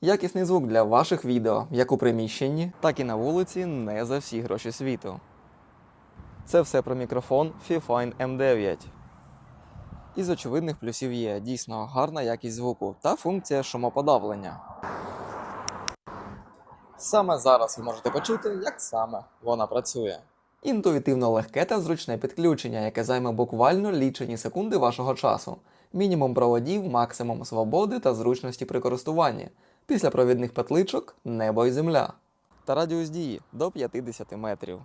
Якісний звук для ваших відео, як у приміщенні, так і на вулиці, не за всі гроші світу. Це все про мікрофон Fifine M9. Із очевидних плюсів є дійсно гарна якість звуку та функція шумоподавлення. Саме зараз ви можете почути, як саме вона працює. Інтуїтивно легке та зручне підключення, яке займе буквально лічені секунди вашого часу. Мінімум проводів, максимум свободи та зручності при користуванні. Після провідних петличок небо і земля. Та радіус дії до 50 метрів.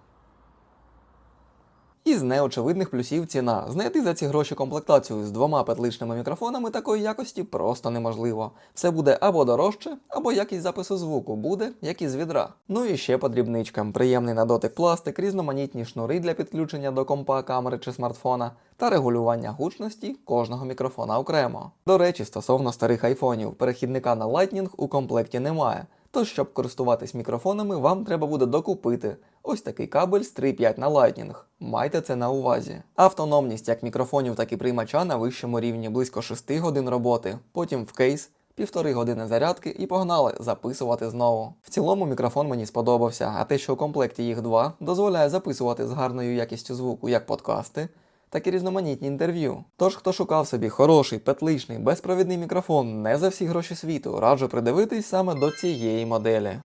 Із неочевидних плюсів ціна. Знайти за ці гроші комплектацію з двома петличними мікрофонами такої якості просто неможливо. Все буде або дорожче, або якість запису звуку буде, як із відра. Ну і ще по дрібничкам. Приємний на дотик пластик, різноманітні шнури для підключення до компа, камери чи смартфона та регулювання гучності кожного мікрофона окремо. До речі, стосовно старих айфонів, перехідника на Lightning у комплекті немає. Тож, щоб користуватись мікрофонами, вам треба буде докупити ось такий кабель з 3.5 на Lightning. Майте це на увазі. Автономність як мікрофонів, так і приймача на вищому рівні близько 6 годин роботи, потім в кейс. Півтори години зарядки і погнали записувати знову. В цілому мікрофон мені сподобався, а те, що у комплекті їх два, дозволяє записувати з гарною якістю звуку як подкасти, так і різноманітні інтерв'ю. Тож, хто шукав собі хороший, петличний, безпровідний мікрофон не за всі гроші світу, раджу придивитись саме до цієї моделі.